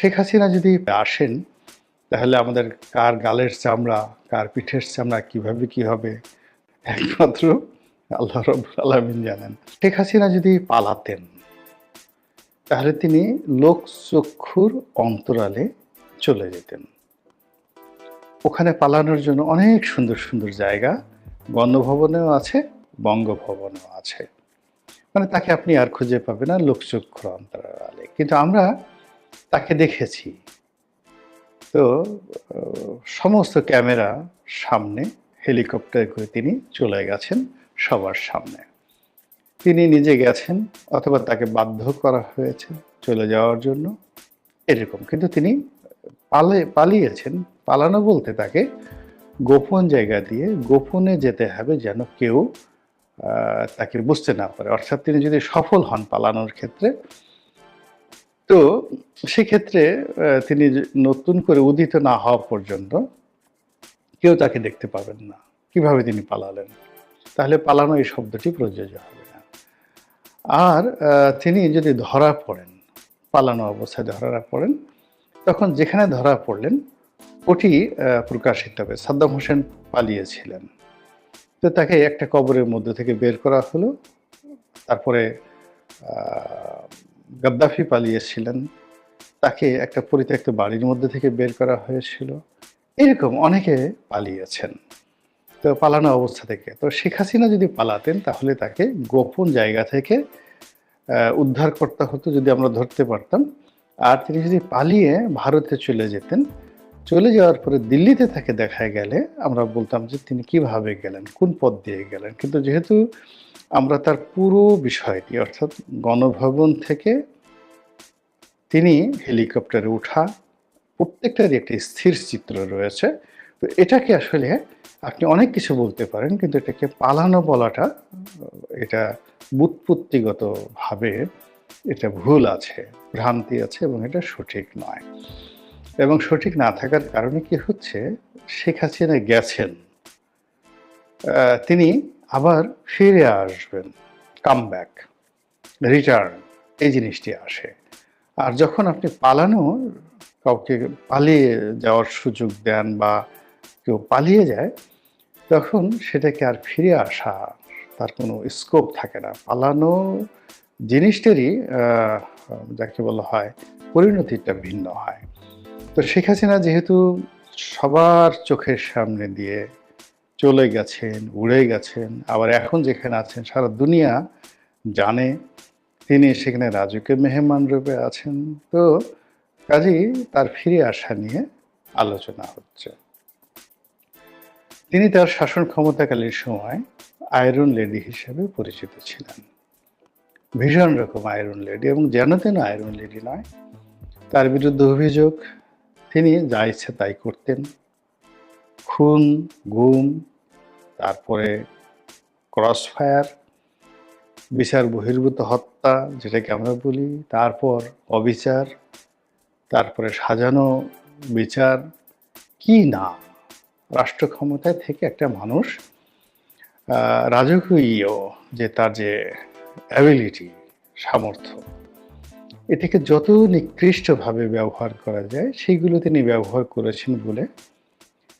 শেখ হাসিনা যদি আসেন, তাহলে আমাদের কার গালের চামড়া, কার পিঠের চামড়া, কীভাবে কি হবে? একমাত্র আল্লাহ রব্বুল আলমিন জানেন। শেখ হাসিনা যদি পালাতেন, তাহলে তিনি লোকচক্ষুর অন্তরালে চলে যেতেন। ওখানে পালানোর জন্য অনেক সুন্দর সুন্দর জায়গা গণভবনেও আছে, বঙ্গভবনেও আছে। মানে তাকে আপনি আর খুঁজে পাবেন না, লোকচক্ষুর অন্তরালে। কিন্তু আমরা তাকে দেখেছি। তো সমস্ত ক্যামেরা সামনে, হেলিকপ্টার করে তিনি চলে গেছেন সবার সামনে। তিনি নিজে গেছেন অথবা তাকে বাধ্য করা হয়েছে চলে যাওয়ার জন্য। এরকম। কিন্তু তিনি পালে, পালিয়েছেন। পালানো বলতে তাকে গোপন জায়গা দিয়ে গোপনে যেতে হবে যেন কেউ তাকে বুঝতে না পারে। অর্থাৎ তিনি যদি সফল হন পালানোর ক্ষেত্রে তো সেক্ষেত্রে তিনি নতুন করে উদিত না হওয়া পর্যন্ত কেউ তাকে দেখতে পাবেন না। কীভাবে তিনি পালালেন? তাহলে পালানো এই শব্দটি প্রযোজ্য হবে না। আর তিনি যদি ধরা পড়েন, পালানো অবস্থায় ধরা পড়েন, তখন যেখানে ধরা পড়লেন, ওটি প্রকাশিত হবে। সাদ্দাম হোসেন পালিয়েছিলেন। তো তাকে একটা কবরের মধ্যে থেকে বের করা হলো। তারপরে গাদ্দাফি পালিয়েছিলেন। তাকে একটা পরিত্যক্ত বাড়ির মধ্যে থেকে বের করা হয়েছিল। এরকম অনেকে পালিয়েছেন। তো পালানো অবস্থা থেকে। তো শেখ হাসিনা যদি পালাতেন, তাহলে তাকে গোপন জায়গা থেকে উদ্ধার করতে হতো যদি আমরা ধরতে পারতাম। আর তিনি যদি পালিয়ে ভারতে চলে যেতেন, চলে যাওয়ার পরে দিল্লিতে তাকে দেখা গেলে আমরা বলতাম যে তিনি কীভাবে গেলেন, কোন পথ দিয়ে গেলেন। কিন্তু যেহেতু আমরা তার পুরো বিষয়টি, অর্থাৎ গণভবন থেকে তিনি হেলিকপ্টারে উঠা, প্রত্যেকটারই একটি স্থির চিত্র রয়েছে। তো এটাকে আসলে আপনি অনেক কিছু বলতে পারেন, কিন্তু এটাকে পালানো বলাটা, এটা বুৎপত্তিগতভাবে এটা ভুল আছে, ভ্রান্তি আছে এবং এটা সঠিক নয়। এবং সঠিক না থাকার কারণে কি হচ্ছে, শেখ হাসিনা গেছেন। তিনি আবার ফিরে আসবেন কাম ব্যাক রিটার্ন এই জিনিসটি আসে। আর যখন আপনি পালানো, কাউকে পালিয়ে যাওয়ার সুযোগ দেন বা কেউ পালিয়ে যায়, তখন সেটাকে আর ফিরে আসা, তার কোনো স্কোপ থাকে না। পালানো জিনিসটারই যাকে বলা হয়, পরিণতিটা ভিন্ন হয়। তো শেখ হাসিনা যেহেতু সবার চোখের সামনে দিয়ে চলে গেছেন, উড়ে গেছেন, আবার এখন যেখানে আছেন, সারা দুনিয়া জানে তিনি সেখানে রাজুকে মেহমান রূপে আছেন। তো কাজেই তার ফিরে আসা নিয়ে আলোচনা হচ্ছে। তিনি তার শাসন ক্ষমতাকালীন সময় আয়রন লেডি হিসেবে পরিচিত ছিলেন। ভীষণ রকম আয়রন লেডি এবং যেন তেন আয়রন লেডি নয়। তার বিরুদ্ধে অভিযোগ, তিনি যা ইচ্ছে তাই করতেন। খুন, গুম তারপরে ক্রস ফায়ার বিচার, বহির্ভূত হত্যা যেটাকে আমরা বলি, তারপর অবিচার, তারপরে সাজানো বিচার, কি না? রাষ্ট্র ক্ষমতায় থেকে একটা মানুষ রাজকীয় যে তার যে অ্যাবিলিটি সামর্থ্য এটাকে যত নিকৃষ্টভাবে ব্যবহার করা যায় সেইগুলো তিনি ব্যবহার করেছেন বলে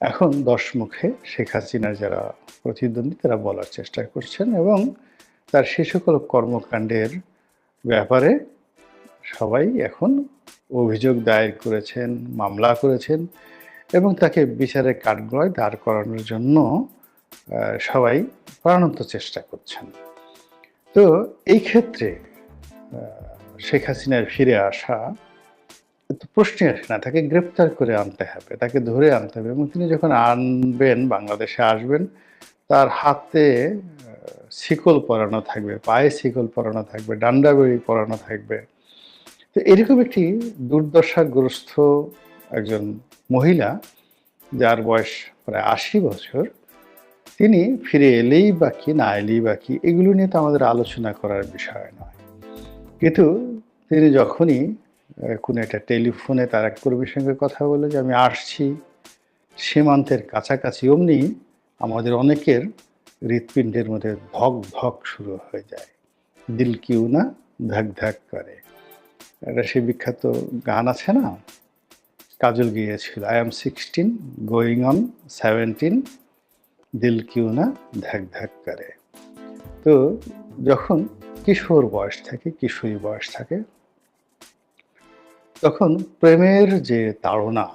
এখন দশ মুখে শেখ হাসিনার যারা প্রতিদ্বন্দ্বী, তারা বলার চেষ্টা করছেন এবং তার সে সকল কর্মকাণ্ডের ব্যাপারে সবাই এখন অভিযোগ দায়ের করেছেন, মামলা করেছেন এবং তাকে বিচারের কাঠগড়ায় দাঁড় করানোর জন্য সবাই প্রাণান্ত চেষ্টা করছেন। তো এই ক্ষেত্রে শেখ হাসিনার ফিরে আসা তো প্রশ্নই আসে না, তাকে গ্রেপ্তার করে আনতে হবে, তাকে ধরে আনতে হবে। এবং তিনি যখন আনবেন, বাংলাদেশে আসবেন, তার হাতে শিকল পরানো থাকবে, পায়ে শিকল পরানো থাকবে ডান্ডা বেড়ি পরানো থাকবে। তো এরকম একটি দুর্দশাগ্রস্ত একজন মহিলা, যার বয়স প্রায় আশি বছর, তিনি ফিরে এলেই বা কি, না এলেই বা কি, এগুলো নিয়ে তো আমাদের আলোচনা করার বিষয় নয়। কিন্তু তিনি যখনই কোনো একটা টেলিফোনে তার এক কর্মীর সঙ্গে কথা বলে যে, আমি আসছি। সীমান্তের কাছাকাছি অমনি আমাদের অনেকের হৃৎপিণ্ডের মধ্যে ধক ধক শুরু হয়ে যায়। দিল কিউ না? ধাক ধাক করে। একটা সে বিখ্যাত গান আছে না? কাজল গিয়েছিল। I am sixteen going on seventeen দিল কিউ না? ধ্যাক ধ্যাক করে। তো যখন কিশোর বয়স থাকে, কিশোরী বয়স থাকে তখন প্রেমের যে তাড়না,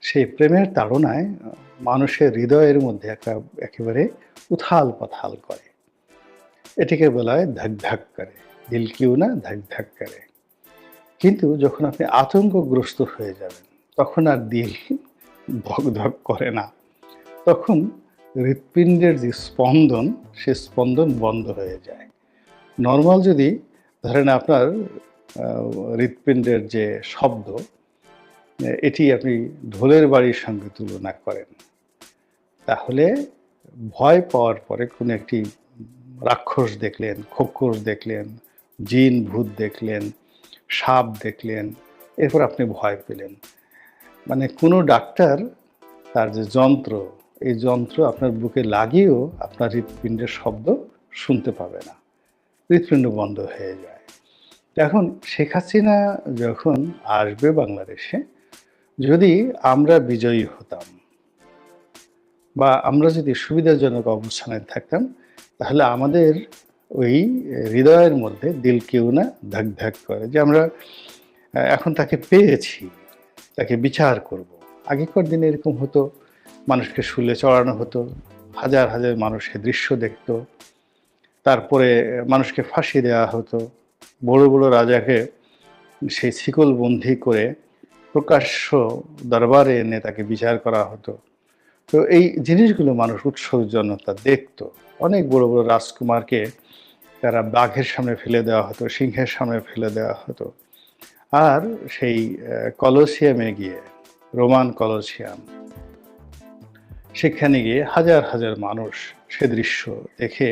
সেই প্রেমের তাড়নায় মানুষের হৃদয়ের মধ্যে একটা একেবারে উথাল পাথাল করে। এটিকে বলা হয় ধাক ধাক করে। দিল কিউ না? ধাক ধাক করে। কিন্তু যখন আপনি আতঙ্কগ্রস্ত হয়ে যাবেন, তখন আর দিল ধক ধক করে না। তখন হৃৎপিণ্ডের যে স্পন্দন, সে স্পন্দন বন্ধ হয়ে যায়। নর্মাল যদি ধরেন আপনার হৃৎপিণ্ডের যে শব্দ এটি আপনি ঢোলের বাড়ির সঙ্গে তুলনা করেন। তাহলে ভয় পাওয়ার পরে কোনো একটি রাক্ষস দেখলেন খোক্ষস দেখলেন, জিন ভূত দেখলেন, সাপ দেখলেন, এরপর আপনি ভয় পেলেন। মানে কোনো ডাক্তার তার যে যন্ত্র, এই যন্ত্র আপনার বুকে লাগিয়েও আপনার হৃৎপিণ্ডের শব্দ শুনতে পাবে না। হৃৎপিণ্ড বন্ধ হয়ে যায়। এখন শেখ হাসিনা যখন আসবে বাংলাদেশে, যদি আমরা বিজয়ী হতাম বা আমরা যদি সুবিধাজনক অবস্থানে থাকতাম, তাহলে আমাদের ওই হৃদয়ের মধ্যে দিল কেউ না ধাক ধাক করে যে আমরা এখন তাকে পেয়েছি, তাকে বিচার করব। আগেকার দিনে এরকম হতো, মানুষকে শুলে চড়ানো হতো, হাজার হাজার মানুষের দৃশ্য দেখত, তারপরে মানুষকে ফাঁসি দেওয়া হতো বড় বড় রাজাকে সেই শিকল বন্দি করে প্রকাশ্য দরবারে এনে তাকে বিচার করা হতো। তো এই জিনিসগুলো মানুষ উৎসর্জনতা দেখত। অনেক বড় বড় রাজকুমারকে তারা বাঘের সামনে ফেলে দেওয়া হতো, সিংহের সামনে ফেলে দেওয়া হতো। আর সেই কলসিয়ামে গিয়ে, রোমান কলসিয়াম, সেখানে গিয়ে হাজার হাজার মানুষ সে দৃশ্য দেখে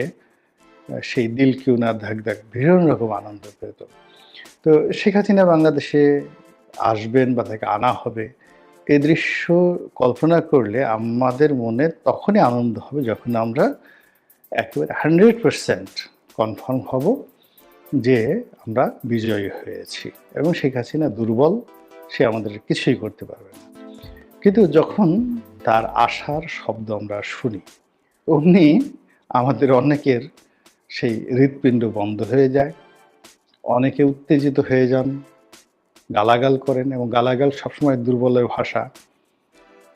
সেই দিল কিউ না ধাক ধাক, ভীষণ রকম আনন্দ পেত। তো শেখ হাসিনা বাংলাদেশে আসবেন বা তাকে আনা হবে এই দৃশ্য কল্পনা করলে আমাদের মনে তখনই আনন্দ হবে যখন আমরা একেবারে হান্ড্রেড পারসেন্ট কনফার্ম হব যে আমরা বিজয়ী হয়েছি এবং শেখ হাসিনা দুর্বল, সে আমাদের কিছুই করতে পারবে না। কিন্তু যখন তার আশার শব্দ আমরা শুনি, অমনি আমাদের অনেকের সেই হৃৎপিণ্ড বন্ধ হয়ে যায়। অনেকে উত্তেজিত হয়ে যান, গালাগাল করেন এবং গালাগাল সবসময় দুর্বলের ভাষা।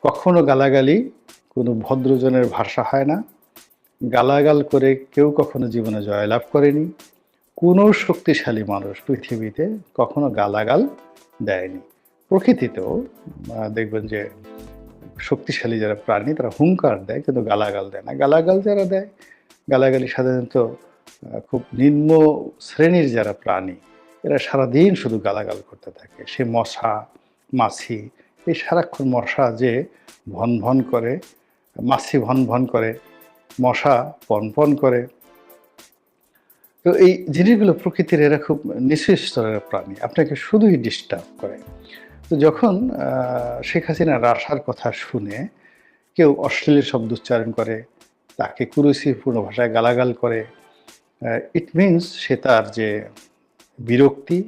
কখনো গালাগালি কোনো ভদ্রজনের ভাষা হয় না। গালাগাল করে কেউ কখনো জীবনে জয়লাভ করেনি। কোনো শক্তিশালী মানুষ পৃথিবীতে কখনো গালাগাল দেয়নি। প্রকৃতিতেও দেখবেন যে শক্তিশালী যারা প্রাণী, তারা হুঙ্কার দেয়, কিন্তু গালাগাল দেয় না। গালাগাল যারা দেয় গালাগালি সাধারণত খুব নিম্ন শ্রেণির যারা প্রাণী, এরা সারাদিন শুধু গালাগাল করতে থাকে। সে মশা, মাছি, এই সারাক্ষণ মশা যে ভন ভন করে, মাছি ভন ভন করে, মশা পন পন করে। তো এই জিনিসগুলো প্রকৃতির এরা খুব নিচু স্তরের প্রাণী, আপনাকে শুধুই ডিস্টার্ব করে। তো যখন শেখ হাসিনার আসার কথা শুনে কেউ অশ্লীল শব্দ উচ্চারণ করে তাকে কুরুচিপূর্ণ ভাষায় গালাগাল করে ইট মিনস সে তার যে বিরক্তি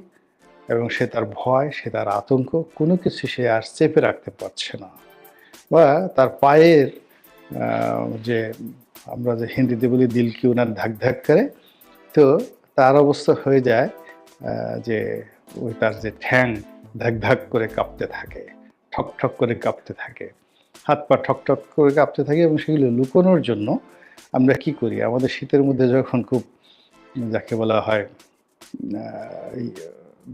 এবং সে তার ভয়, সে তার আতঙ্ক, কোনো কিছু সে আর চেপে রাখতে পারছে না। বা তার পায়ের যে আমরা যে হিন্দিতে বলি দিল কি ওনার ধাক ধাক করে, তো তার অবস্থা হয়ে যায় যে ওই তার যে ঠ্যাং ধাক ধাক করে কাঁপতে থাকে, ঠক ঠক করে কাঁপতে থাকে। হাত পা ঠক ঠক করে কাঁপতে থাকে এবং সেগুলো লুকোনোর জন্য আমরা কি করি? আমাদের শীতের মধ্যে যখন খুব, যাকে বলা হয়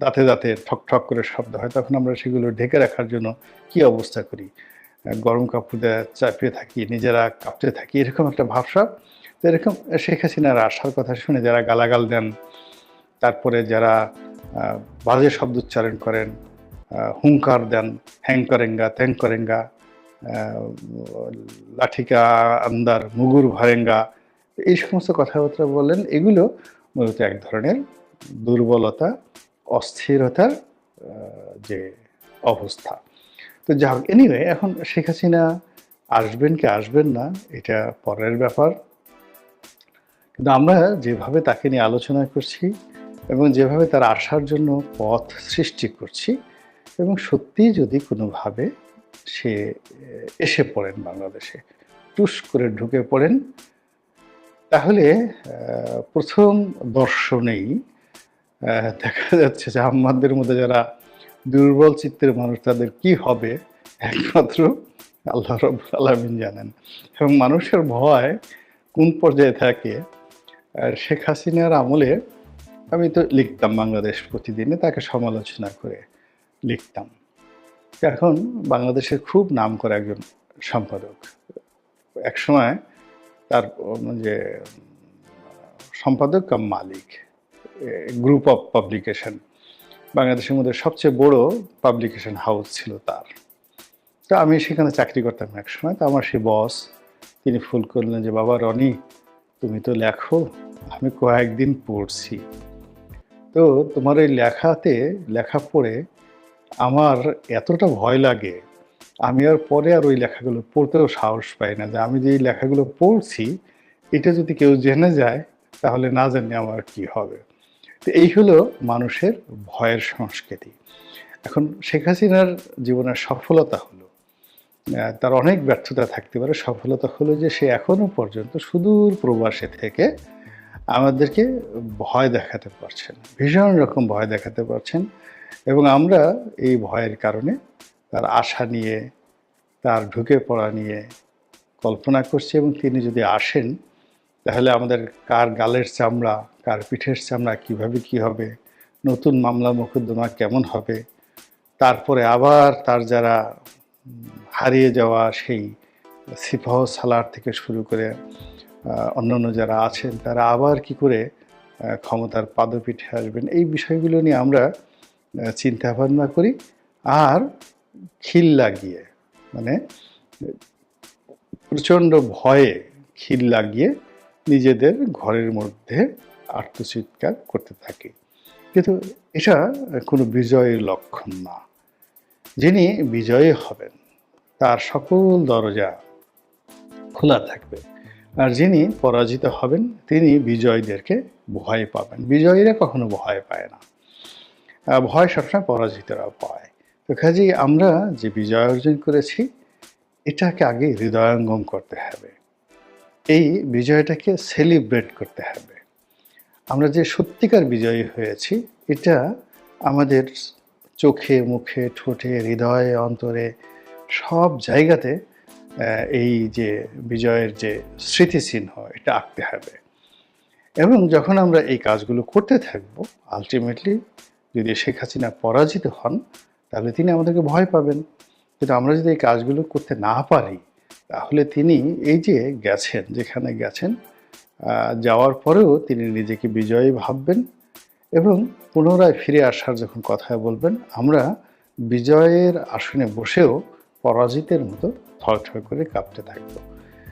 দাঁতে দাঁতে ঠক ঠক করে শব্দ হয়, তখন আমরা সেগুলো ঢেকে রাখার জন্য কি অবস্থা করি? গরম কাপড় চাপিয়ে থাকি, নিজেরা কাঁপতে থাকি, এরকম একটা ভাবসাব তো এরকম শেখ হাসিনার আসার কথা শুনে যারা গালাগাল দেন, তারপরে যারা বাজে শব্দ উচ্চারণ করেন হুঙ্কার দেন হ্যাং করেঙ্গা ত্যাং করেঙ্গা লাঠিকা আন্দার মুগুর, ভরেঙ্গা, এই সমস্ত কথাবার্তা বললেন এগুলো মূলত এক ধরনের দুর্বলতা, অস্থিরতার যে অবস্থা। তো যা হোক এনিওয়ে এখন শেখ হাসিনা আসবেন কি আসবেন না, এটা পরের ব্যাপার। কিন্তু আমরা যেভাবে তাকে নিয়ে আলোচনা করছি এবং যেভাবে তার আসার জন্য পথ সৃষ্টি করছি এবং সত্যিই যদি কোনোভাবে সে এসে পড়েন বাংলাদেশে। টুস করে ঢুকে পড়েন। তাহলে প্রথম দর্শনেই দেখা যাচ্ছে যে আমাদের মধ্যে যারা দুর্বল চিত্তের মানুষ, তাদের কি হবে? একমাত্র আল্লাহ রব আলমিন জানেন। এবং মানুষের ভয় কোন পর্যায়ে থাকে? শেখ হাসিনার আমলে আমি তো লিখতাম বাংলাদেশ প্রতিদিনে, তাকে সমালোচনা করে লিখতাম। এখন বাংলাদেশের খুব নাম করা একজন সম্পাদক। একসময় তার যে, সম্পাদক কাম মালিক গ্রুপ অফ পাবলিকেশন বাংলাদেশের মধ্যে সবচেয়ে বড় পাবলিকেশন হাউস ছিল তার। তো আমি সেখানে চাকরি করতাম একসময় তো আমার সেই বস তিনি ফুল করলেন যে, বাবা রনি, তুমি তো লেখো, আমি কয়েকদিন পড়ছি। তো তোমার এই লেখাতে, লেখা পড়ে আমার এতটা ভয় লাগে, আমি আর পরে আর ওই লেখাগুলো পড়তেও সাহস পাই না যে আমি যে এই লেখাগুলো পড়ছি, এটা যদি কেউ জেনে যায়, তাহলে না জানি আমার কি হবে? তো এই হলো মানুষের ভয়ের সংস্কৃতি। এখন শেখ হাসিনার জীবনের সফলতা হলো তার অনেক ব্যর্থতা থাকতে পারে, সফলতা হলো যে সে এখনও পর্যন্ত সুদূর প্রবাসে থেকে আমাদেরকে ভয় দেখাতে পারছেন, ভীষণ রকম ভয় দেখাতে পারছেন। এবং আমরা এই ভয়ের কারণে তার আশা নিয়ে, তার ঢুকে পড়া নিয়ে কল্পনা করছি এবং তিনি যদি আসেন, তাহলে আমাদের কার গালের চামড়া, কার পিঠের চামড়া কীভাবে কি হবে, নতুন মামলা মোকদ্দমা কেমন হবে, তারপরে আবার তার যারা হারিয়ে যাওয়া সেই সিপাহ সালার থেকে শুরু করে অন্যান্য যারা আছেন, তারা আবার কি করে ক্ষমতার পাদপীঠে আসবেন? এই বিষয়গুলো নিয়ে আমরা চিন্তা ভাবনা করি, আর খিল লাগিয়ে মানে প্রচণ্ড ভয়ে খিল লাগিয়ে নিজেদের ঘরের মধ্যে আত্মচিৎকার করতে থাকি। কিন্তু এটা কোনো বিজয়ের লক্ষণ না। যিনি বিজয়ী হবেন, তার সকল দরজা খোলা থাকবে। আর যিনি পরাজিত হবেন, তিনি বিজয়ীদেরকে ভয় পাবেন। বিজয়ীরা কখনো ভয় পায় না। ভয় সবসময় পরাজিতরা পায়। তো কাজেই আমরা যে বিজয় অর্জন করেছি, এটাকে আগে হৃদয়ঙ্গম করতে হবে। এই বিজয়টাকে সেলিব্রেট করতে হবে। আমরা যে সত্যিকার বিজয়ী হয়েছি, এটা আমাদের চোখে, মুখে, ঠোঁটে, হৃদয়ে, অন্তরে সব জায়গাতে এই যে বিজয়ের যে স্মৃতিচিহ্ন, এটা আঁকতে হবে। এবং যখন আমরা এই কাজগুলো করতে থাকব আলটিমেটলি যদি শেখ হাসিনা পরাজিত হন, তাহলে তিনি আমাদেরকে ভয় পাবেন। কিন্তু আমরা যদি এই কাজগুলো করতে না পারি, তাহলে তিনি এই যে গেছেন, যেখানে গেছেন যাওয়ার পরেও তিনি নিজেকে বিজয়ী ভাববেন এবং পুনরায় ফিরে আসার যখন কথা বলবেন, আমরা বিজয়ের আসনে বসেও পরাজিতের মতো থরথর করে কাঁপতে থাকব।